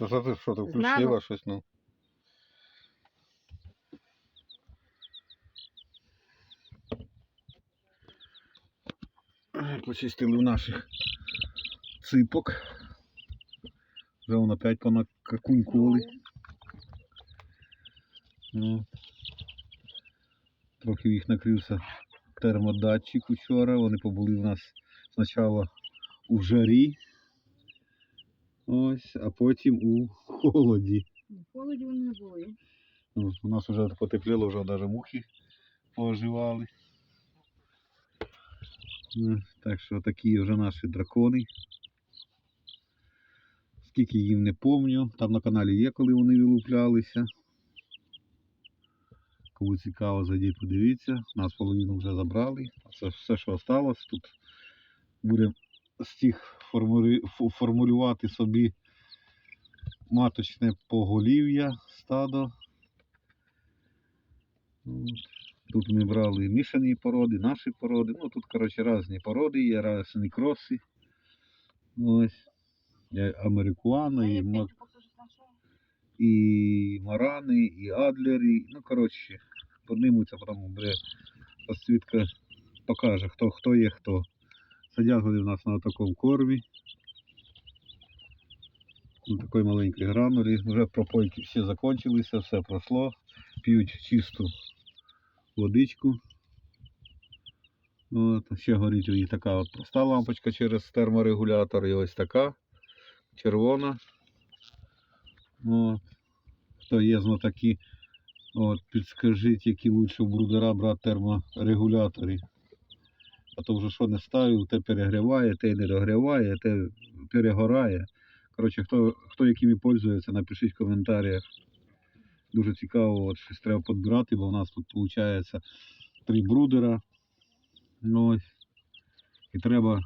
То що ти що ти включила щось, ну? Почистили в наших ципок. Вже воно опять понакакунькували. Ну, трохи їх накрився термодатчик учора. Вони побули у нас спочатку у жарі. Ось, а потім у холоді. В холоді вони не були. Ну, У нас вже потепліло, вже навіть мухи пооживали. Ну, Так що такі вже наші дракони. Скільки їм не помню. Там на каналі є, коли вони вилуплялися. Кому цікаво, зайдіть, подивіться. Нас половину вже забрали. Це все, що осталось. Тут будемо з тих формулювати собі маточне поголів'я, стадо. Тут ми брали мішані породи, наші породи. Ну тут, коротше, різні породи, є різні кроси. Ось. Є Америкуана, і, ма- і марани, і адлери. Ну, коротше, поднимуться, потім буде розцвітка покаже, хто, хто є хто. Сидять вони в нас на такому кормі. На такій маленькій гранулі. Вже пропойки всі закінчилися, все пройшло. П'ють чисту водичку. От, ще горить у них така от проста лампочка через терморегулятор і ось така червона. От. Хто є знатоки, от, підскажіть, які лучше в брудера брати терморегулятори. А то вже що не ставив, те перегріває, те не догріває, те перегорає. Коротше, хто, хто якими пользується, напишіть в коментарях. Дуже цікаво, от щось треба підбирати, бо у нас тут виходить три брудера. Ну, ось. І треба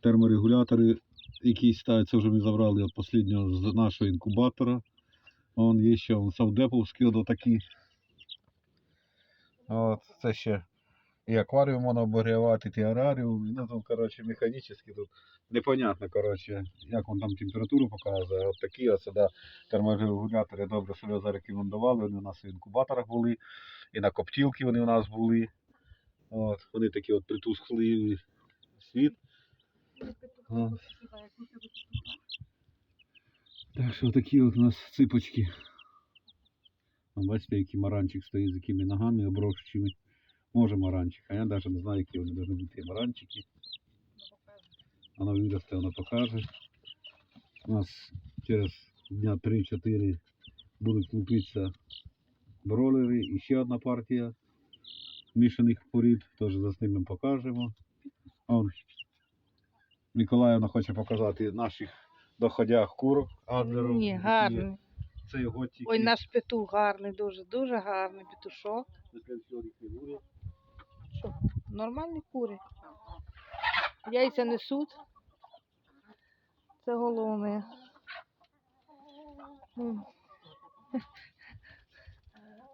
терморегулятори, які ставлять, це вже ми забрали від останнього з нашого інкубатора. Вон є ще вон, савдеповські от. От, це ще і акваріум можна обогрівати, і араріум. Ну там, коротше, механічно тут непонятно, коротше, як він там температуру показує. От такі ось да, терморегулятори добре себе зарекомендували. Вони у нас в інкубаторах були, і на коптілки вони у нас були. От, вони такі от притусклий світ. Так що такі от у нас ципочки. Бачите, який маранчик стоїть з якими ногами оброщими. Може маранчик, а я навіть не знаю, які вони повинні бути маранчики. Воно виросте, воно покаже. У нас через дня 3-4 будуть лупитися бролери. І ще одна партія мішаних порід, теж заснімемо, покажемо. Он Миколаївна хоче показати наших доходях курок адлерів. Ні, гарний. Це його тільки. Ой, наш петух гарний, дуже, дуже гарний петушок. Після всього їх не буде. Що, нормальні кури. Яйця несуть. Це головне.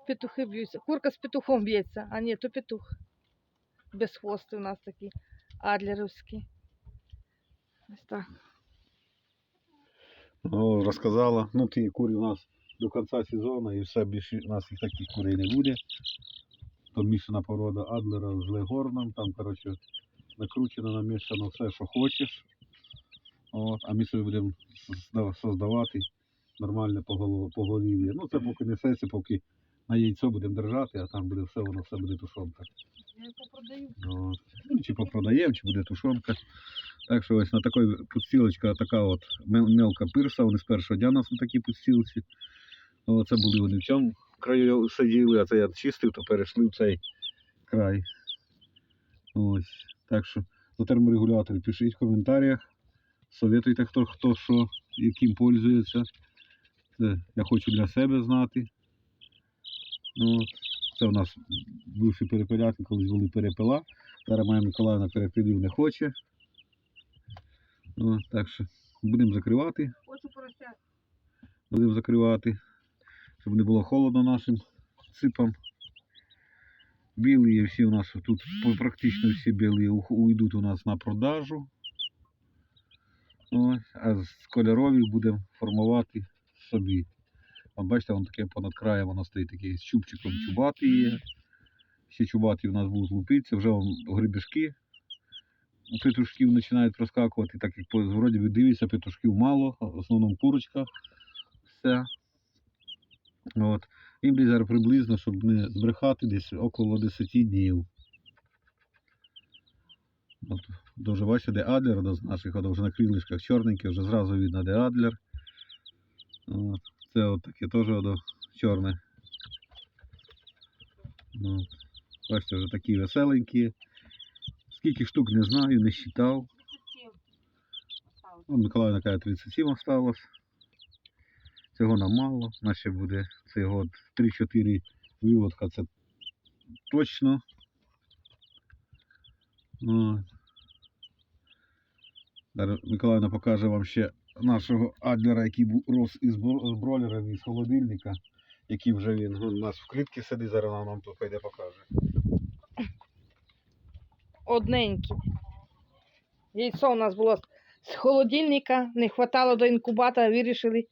Петухи б'ються. Курка з петухом б'ється. А ні, то петух. Без хвости у нас такі адлерівські. Ось так. Ну, розказала. Ну, ті курі у нас до кінця сезону і все більше у нас їх таких курей не буде. Помішана порода Адлера з Легорном, там, коротше, накручено, намішано все, що хочеш. От, а ми собі будемо созда- создавати нормальне поголів'я. Ну, це поки несеться, поки на яйцо будемо держати, а там буде все, воно все буде тушонка. Я його Ну, чи попродаємо, чи буде тушонка. Так що ось на такій підстілочка така от мелка пирса. Вони з першого дня у нас на такій підстілці. Оце були вони в цьому краю сиділи, а це я чистив, то перейшли в цей край. Ось. Так що за терморегулятор пишіть в коментарях. Советуйте, хто, хто що, яким пользується. Це я хочу для себе знати. От. Це у нас бивші перепелятки, колись були перепела. Зараз моя Миколаївна перепилів не хоче. О, так що будемо закривати. Хочу поросят. Будемо закривати, щоб не було холодно нашим ципам. Білі всі у нас тут практично всі білі уйдуть у нас на продажу. Ось, а з кольорових будемо формувати собі. От бачите, воно таке понад краєм воно стоїть такий з чубчиком чубатий є. Ще чубаті у нас будуть лупитися, вже грибішки. Петушків починають проскакувати, так як вроді дивишся, петушків мало, в основному курочка. Все. От. І десь приблизно, щоб не збрехати, десь около 10 днів. От, дуже бачите, де Адлер до з наших, от вже на крилишках чорненький, вже зразу видно, де Адлер. От. Це от таке теж чорне. От. Бачите, вже такі веселенькі. Скільки штук не знаю, не. Ну, Миколаївна каже, 37 осталось. Цього нам мало. У буде цей год 3-4 виводка, це точно. Зараз Миколаївна покаже вам ще нашого адлера, який рос із бро- із холодильника, який вже він у нас в клітці сидить, зараз нам тут пойде покаже. Одненькі. Яйцо у нас було з холодильника, не хватало до інкубатора, вирішили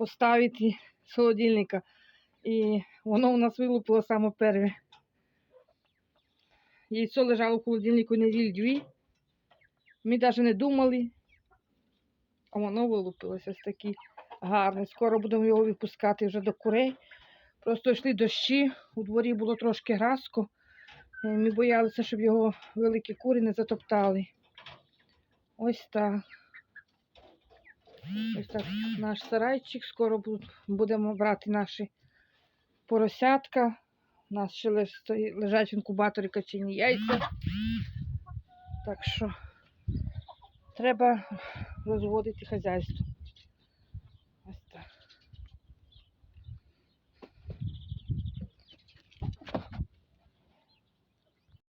поставити з холодильника. І воно у нас вилупило саме перше. Яйцо лежало в холодильнику неділь дві. Ми навіть не думали, а воно вилупилося ось такі гарне. Скоро будемо його випускати вже до курей. Просто йшли дощі, у дворі було трошки гразко. Е, Ми боялися, щоб його великі кури не затоптали. Ось так. Ось так наш сарайчик. Скоро будемо брати наші поросятка. У нас ще лежать в інкубаторі качені яйця. Так що треба розводити хазяйство.